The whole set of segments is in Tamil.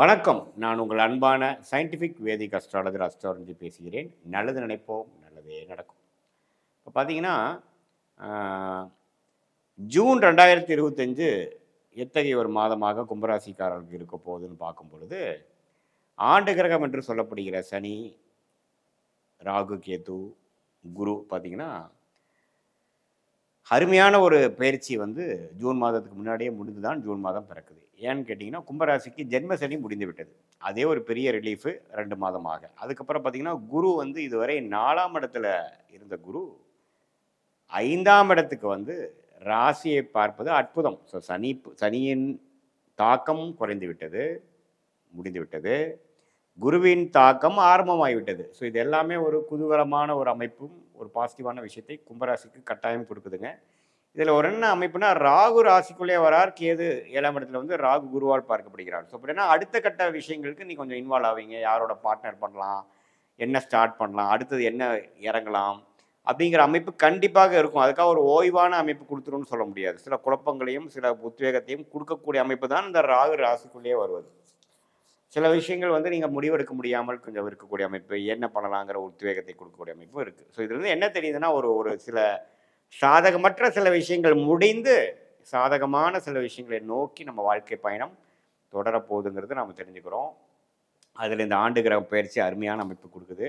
வணக்கம். நான் உங்கள் அன்பான சயின்டிஃபிக் வேதிக் அஸ்ட்ராலஜர் அஸ்ட்ராலஜி பேசுகிறேன். நல்லது நினைப்போம் நல்லதே நடக்கும். இப்போ பார்த்தீங்கன்னா ஜூன் ரெண்டாயிரத்தி இருபத்தஞ்சு எத்தகைய ஒரு மாதமாக கும்பராசிக்காரர்களுக்கு இருக்க போகுதுன்னு பார்க்கும் பொழுது ஆண்டு கிரகம் என்று சொல்லப்படுகிற சனி ராகு கேது குரு பார்த்தீங்கன்னா அருமையான ஒரு பயிற்சி வந்து ஜூன் மாதத்துக்கு முன்னாடியே முடிந்து தான் ஜூன் மாதம் பிறக்குது. ஏன்னு கேட்டிங்கன்னா கும்பராசிக்கு ஜென்மசனி முடிந்து விட்டது. அதே ஒரு பெரிய ரிலீஃபு ரெண்டு மாதமாக. அதுக்கப்புறம் பார்த்தீங்கன்னா குரு வந்து இதுவரை நாலாம் இடத்துல இருந்த குரு ஐந்தாம் இடத்துக்கு வந்து ராசியை பார்ப்பது அற்புதம். ஸோ சனி சனியின் தாக்கம் குறைந்து விட்டது முடிந்து விட்டது. குருவின் தாக்கம் ஆரம்பமாகிவிட்டது ஸோ இது எல்லாமே ஒரு குதூகலமான ஒரு அமைப்பும் ஒரு பாசிட்டிவான விஷயத்தை கும்பராசிக்கு கட்டாயம் கொடுக்குதுங்க. இதில் ஒரு என்ன அமைப்புனா ராகு ராசிக்குள்ளே வரார் கேது ஏழாம் இடத்துல வந்து ராகு குருவால் பார்க்கப்படுகிறார். ஸோ அப்படின்னா அடுத்த கட்ட விஷயங்களுக்கு நீ கொஞ்சம் இன்வால்வ் ஆவீங்க. யாரோட பார்ட்னர் பண்ணலாம் என்ன ஸ்டார்ட் பண்ணலாம் அடுத்தது என்ன இறங்கலாம் அப்படிங்கிற அமைப்பு கண்டிப்பாக இருக்கும். அதுக்காக ஒரு ஓய்வான அமைப்பு கொடுத்துருன்னு சொல்ல முடியாது. சில குழப்பங்களையும் சில உத்வேகத்தையும் கொடுக்கக்கூடிய அமைப்பு தான் இந்த ராகு ராசிக்குள்ளேயே வருவது. சில விஷயங்கள் வந்து நீங்கள் முடிவெடுக்க முடியாமல் கொஞ்சம் இருக்கக்கூடிய அமைப்பு என்ன பண்ணலாங்கிற உத்வேகத்தை கொடுக்கக்கூடிய அமைப்பும் இருக்குது ஸோ இதுலேருந்து என்ன தெரியுதுன்னா ஒரு ஒரு சில சாதகமற்ற சில விஷயங்கள் முடிந்து சாதகமான சில விஷயங்களை நோக்கி நம்ம வாழ்க்கை பயணம் தொடரப்போகுதுங்கிறது நம்ம தெரிஞ்சுக்கிறோம். அதில் இந்த ஆண்டு கிரக பயிற்சி அருமையான அமைப்பு கொடுக்குது.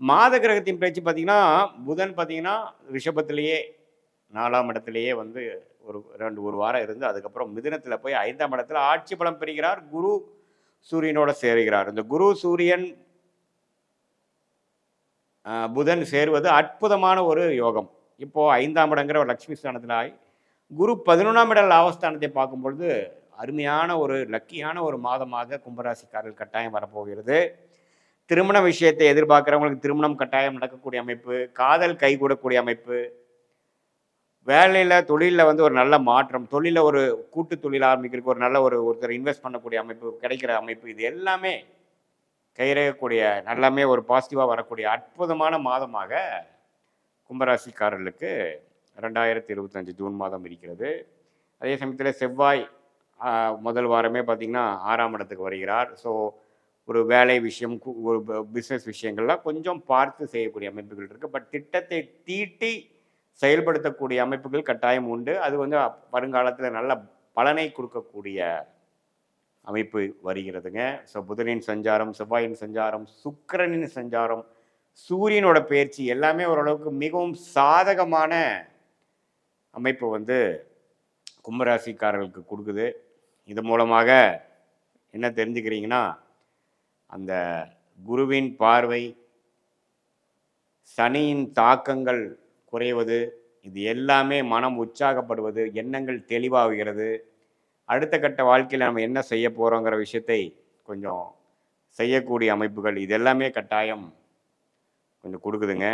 மாத கிரகத்தின் பயிற்சி பார்த்தீங்கன்னா புதன் பார்த்தீங்கன்னா ரிஷபத்திலேயே நாலாம் இடத்துலையே வந்து ஒரு ரெண்டு ஒரு வாரம் இருந்து அதுக்கப்புறம் மிதினத்தில் போய் ஐந்தாம் இடத்துல ஆட்சி பலம் பெறுகிறார். குரு சூரியனோட சேருகிறார். இந்த குரு சூரியன் புதன் சேருவது அற்புதமான ஒரு யோகம். இப்போது ஐந்தாம் இடங்கிற ஒரு லக்ஷ்மி ஸ்தானத்தில் ஆகி குரு பதினொன்றாம் இட லாபஸ்தானத்தை பார்க்கும் பொழுது அருமையான ஒரு லக்கியான ஒரு மாதமாக கும்பராசிக்காரர்கள் கட்டாயம் வரப்போகிறது. திருமண விஷயத்தை எதிர்பார்க்குறவங்களுக்கு திருமணம் கட்டாயம் நடக்கக்கூடிய அமைப்பு காதல் கைகூடக்கூடிய அமைப்பு வேலையில் தொழிலில் வந்து ஒரு நல்ல மாற்றம் தொழிலில் ஒரு கூட்டு தொழில் ஆரம்பிக்கிறதுக்கு ஒரு நல்ல ஒரு ஒருத்தர் இன்வெஸ்ட் பண்ணக்கூடிய அமைப்பு கிடைக்கிற அமைப்பு இது எல்லாமே கைரகக்கூடிய நல்லாமே ஒரு பாசிட்டிவாக வரக்கூடிய அற்புதமான மாதமாக கும்பராசிக்காரர்களுக்கு ரெண்டாயிரத்தி இருபத்தஞ்சு ஜூன் மாதம் இருக்கிறது. அதே சமயத்தில் செவ்வாய் முதல் வாரமே பார்த்திங்கன்னா ஆறாம் இடத்துக்கு வருகிறார். ஸோ ஒரு வேலை விஷயம் கு- ஒரு பிஸ்னஸ் விஷயங்கள்லாம் கொஞ்சம் பார்த்து செய்யக்கூடிய அமைப்புகள் இருக்குது பட் திட்டத்தை தீட்டி செயல்படுத்தக்கூடிய அமைப்புகள் கட்டாயம் உண்டு. அது வந்து வருங்காலத்தில் நல்ல பலனை கொடுக்கக்கூடிய அமைப்பு வருகிறதுங்க. ஸோ புதனின் சஞ்சாரம் செவ்வாயின் சஞ்சாரம் சுக்கிரனின் சஞ்சாரம் சூரியனோட பயிற்சி எல்லாமே ஓரளவுக்கு மிகவும் சாதகமான அமைப்பு வந்து கும்பராசிக்காரர்களுக்கு கொடுக்குது. இது மூலமாக என்ன தெரிஞ்சுக்கிறீங்கன்னா அந்த குருவின் பார்வை சனியின் தாக்கங்கள் குறைவது இது எல்லாமே மனம் உற்சாகப்படுவது எண்ணங்கள் தெளிவாகிறது அடுத்த கட்ட வாழ்க்கையில் நம்ம என்ன செய்ய போகிறோங்கிற விஷயத்தை கொஞ்சம் செய்யக்கூடிய அமைப்புகள் இது எல்லாமே கட்டாயம் கொஞ்சம் கொடுக்குதுங்க.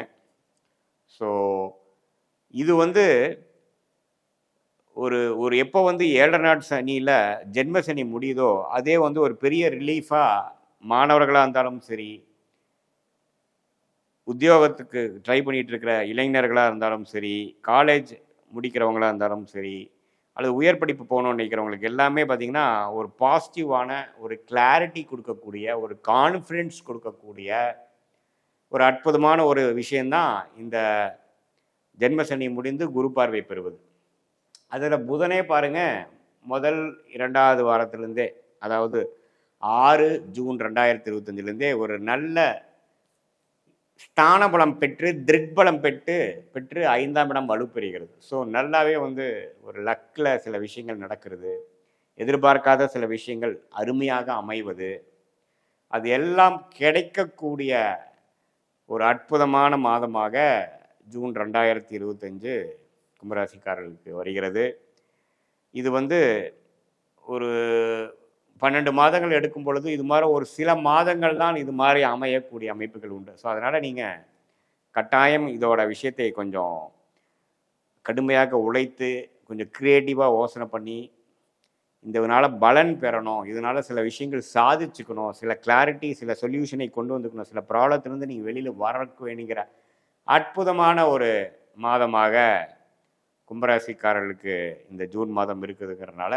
ஸோ இது வந்து ஒரு ஒரு எப்போ வந்து ஏழரை நாட் சனியில் ஜென்ம சனி முடியுதோ அதே வந்து ஒரு பெரிய ரிலீஃபாக மாணவர்களாக இருந்தாலும் சரி உத்தியோகத்துக்கு ட்ரை பண்ணிட்டு இருக்கிற இளைஞர்களாக இருந்தாலும் சரி காலேஜ் முடிக்கிறவங்களாக இருந்தாலும் சரி அல்லது உயர் படிப்பு போகணும்னு நினைக்கிறவங்களுக்கு எல்லாமே பார்த்திங்கன்னா ஒரு பாசிட்டிவான ஒரு கிளாரிட்டி கொடுக்கக்கூடிய ஒரு கான்ஃபிடென்ஸ் கொடுக்கக்கூடிய ஒரு அற்புதமான ஒரு விஷயந்தான் இந்த ஜென்மசனி முடிந்து குரு பார்வை பெறுவது. அதில் புதனே பாருங்கள் முதல் இரண்டாவது வாரத்திலேருந்தே அதாவது ஆறு ஜூன் ரெண்டாயிரத்தி இருபத்தஞ்சிலேருந்தே ஒரு நல்ல ஸ்தானபலம் பெற்று திருட்பலம் பெற்று பெற்று ஐந்தாம் இடம் வலுப்பெறுகிறது. ஸோ நல்லாவே வந்து ஒரு லக்கில் சில விஷயங்கள் நடக்கிறது. எதிர்பார்க்காத சில விஷயங்கள் அருமையாக அமைவது. அது எல்லாம் கிடைக்கக்கூடிய ஒரு அற்புதமான மாதமாக ஜூன் ரெண்டாயிரத்தி இருபத்தஞ்சு கும்பராசிக்காரர்களுக்கு வருகிறது. இது வந்து ஒரு பன்னெண்டு மாதங்கள் எடுக்கும் பொழுது இது மாதிரி ஒரு சில மாதங்கள் தான் இது மாதிரி அமையக்கூடிய அமைப்புகள் உண்டு. ஸோ அதனால் நீங்கள் கட்டாயம் இதோட விஷயத்தை கொஞ்சம் கடுமையாக உழைத்து கொஞ்சம் க்ரியேட்டிவாக யோசனை பண்ணி இதனால் பலன் பெறணும். இதனால் சில விஷயங்கள் சாதிச்சுக்கணும். சில கிளாரிட்டி சில சொல்யூஷனை கொண்டு வந்துக்கணும். சில ப்ராப்ளத்திலேருந்து நீங்கள் வெளியில் வரக்கு வேணுங்கிற அற்புதமான ஒரு மாதமாக கும்பராசிக்காரர்களுக்கு இந்த ஜூன் மாதம் இருக்குதுங்கிறனால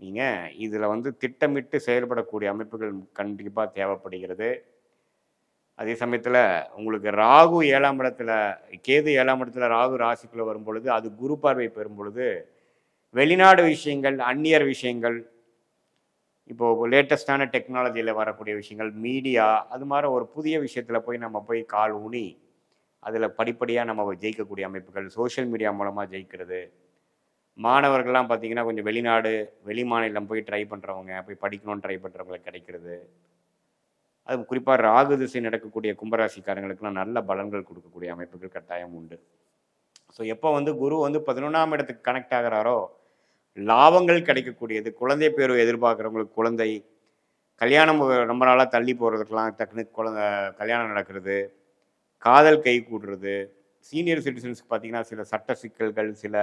நீங்கள் இதில் வந்து திட்டமிட்டு செயல்படக்கூடிய அமைப்புகள் கண்டிப்பாக தேவைப்படுகிறது. அதே சமயத்தில் உங்களுக்கு ராகு ஏழாம் இடத்துல கேது ஏழாம் இடத்துல ராகு ராசிக்குள்ளே வரும் பொழுது அது குரு பார்வை பெறும் பொழுது வெளிநாடு விஷயங்கள் அந்நியர் விஷயங்கள் இப்போது லேட்டஸ்டான டெக்னாலஜியில் வரக்கூடிய விஷயங்கள் மீடியா அது மாதிரி ஒரு புதிய விஷயத்தில் போய் நம்ம போய் கால் ஊனி அதில் படிப்படியாக நம்ம ஜெயிக்கக்கூடிய அமைப்புகள் சோஷியல் மீடியா மூலமாக ஜெயிக்கிறது. மாணவர்கள்லாம் பார்த்தீங்கன்னா கொஞ்சம் வெளிநாடு வெளி மாநிலம் போய் ட்ரை பண்ணுறவங்க போய் படிக்கணும்னு ட்ரை பண்ணுறவங்களுக்கு கிடைக்கிறது. அது குறிப்பாக ராகு திசை நடக்கக்கூடிய கும்பராசிக்காரங்களுக்குலாம் நல்ல பலன்கள் கொடுக்கக்கூடிய அமைப்புகள் கட்டாயம் உண்டு. ஸோ எப்போ வந்து குரு வந்து பதினொன்றாம் இடத்துக்கு கனெக்ட் ஆகிறாரோ லாபங்கள் கிடைக்கக்கூடியது. குழந்தை பேர் எதிர்பார்க்குறவங்களுக்கு குழந்தை கல்யாணம் ரொம்ப நாளாக தள்ளி போகிறதுக்கெல்லாம் டக்குனு குழந்த கல்யாணம் நடக்கிறது. காதல் கை கூடுறது. சீனியர் சிட்டிசன்ஸ்க்கு பார்த்தீங்கன்னா சில சட்ட சிக்கல்கள் சில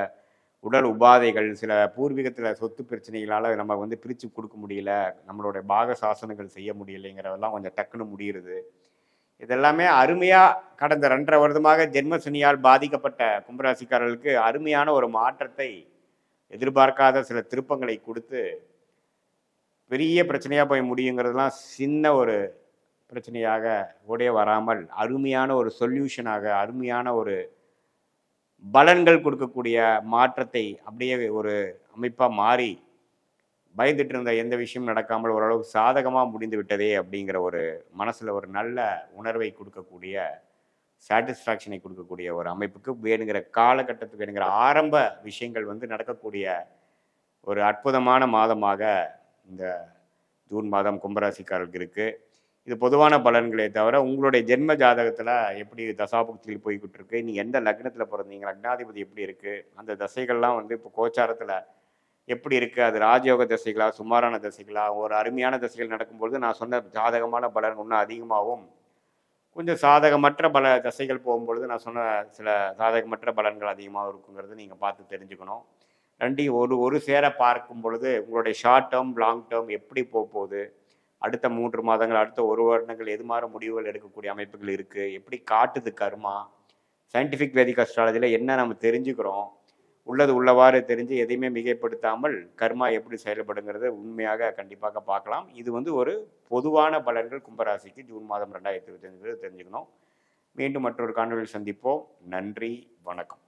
உடல் உபாதைகள் சில பூர்வீகத்தில் சொத்து பிரச்சனைகளால் நம்ம வந்து பிரித்து கொடுக்க முடியல. நம்மளுடைய பாக சாசனங்கள் செய்ய முடியலைங்கிறதெல்லாம் கொஞ்சம் டக்குன்னு முடிகிறது இதெல்லாமே அருமையாக கடந்த ரெண்டரை வருடமாக ஜென்மசனியால் பாதிக்கப்பட்ட கும்பராசிக்காரர்களுக்கு அருமையான ஒரு மாற்றத்தை எதிர்பார்க்காத சில திருப்பங்களை கொடுத்து பெரிய பிரச்சனையாக போய் முடியுங்கிறதுலாம் சின்ன ஒரு பிரச்சனையாக ஓடே வராமல் அருமையான ஒரு சொல்யூஷனாக அருமையான ஒரு பலன்கள் கொடுக்கக்கூடிய மாற்றத்தை அப்படியே ஒரு அமைப்பாக மாறி பயந்துட்டு இருந்த எந்த விஷயம் நடக்காமல் ஓரளவுக்கு சாதகமாக முடிந்து விட்டதே அப்படிங்கிற ஒரு மனசில் ஒரு நல்ல உணர்வை கொடுக்கக்கூடிய சாட்டிஸ்ஃபேக்ஷனை கொடுக்கக்கூடிய ஒரு அமைப்புக்கு வேணுங்கிற காலகட்டத்துக்கு வேணுங்கிற ஆரம்ப விஷயங்கள் வந்து நடக்கக்கூடிய ஒரு அற்புதமான மாதமாக இந்த ஜூன் மாதம் கும்பராசிக்காரர்களுக்கு இருக்குது இது பொதுவான பலன்களே தவிர உங்களுடைய ஜென்ம ஜாதகத்தில் எப்படி தசாபுக்தியில் போய்கிட்டு இருக்கு நீங்கள் எந்த லக்னத்தில் பிறந்தீங்க? லக்னாதிபதி எப்படி இருக்குது அந்த தசைகள்லாம் வந்து இப்போ கோச்சாரத்தில் எப்படி இருக்குது அது ராஜயோக தசைகளா சுமாரான தசைகளா? ஒரு அருமையான தசைகள் நடக்கும்பொழுது நான் சொன்ன ஜாதகமான பலன் இன்னும் அதிகமாகவும் கொஞ்சம் சாதகமற்ற பல தசைகள் போகும்பொழுது நான் சொன்ன சில சாதகமற்ற பலன்கள் அதிகமாக இருக்குங்கிறது நீங்கள் பார்த்து தெரிஞ்சுக்கணும். ரெண்டையும் ஒரு ஒரு சேர பார்க்கும் பொழுது உங்களுடைய ஷார்ட் டேர்ம் லாங் டேர்ம் எப்படி போக போகுது? அடுத்த மூன்று மாதங்கள் அடுத்த ஒரு வருடங்கள் எது மாதிரி முடிவுகள் எடுக்கக்கூடிய அமைப்புகள் இருக்குது எப்படி காட்டுது கர்மா? சயின்டிஃபிக் வேதிக் அஸ்ட்ராலஜியில் என்ன நம்ம தெரிஞ்சுக்கிறோம்? உள்ளது உள்ளவாறு தெரிஞ்சு எதையுமே மிகைப்படுத்தாமல் கர்மா எப்படி செயல்படுங்கிறத உண்மையாக கண்டிப்பாக பார்க்கலாம். இது வந்து ஒரு பொதுவான பலன்கள் கும்பராசிக்கு ஜூன் மாதம் ரெண்டாயிரத்தி இருபத்தஞ்சு தெரிஞ்சுக்கணும். மீண்டும் மற்றொரு காணொலியில் சந்திப்போம். நன்றி வணக்கம்.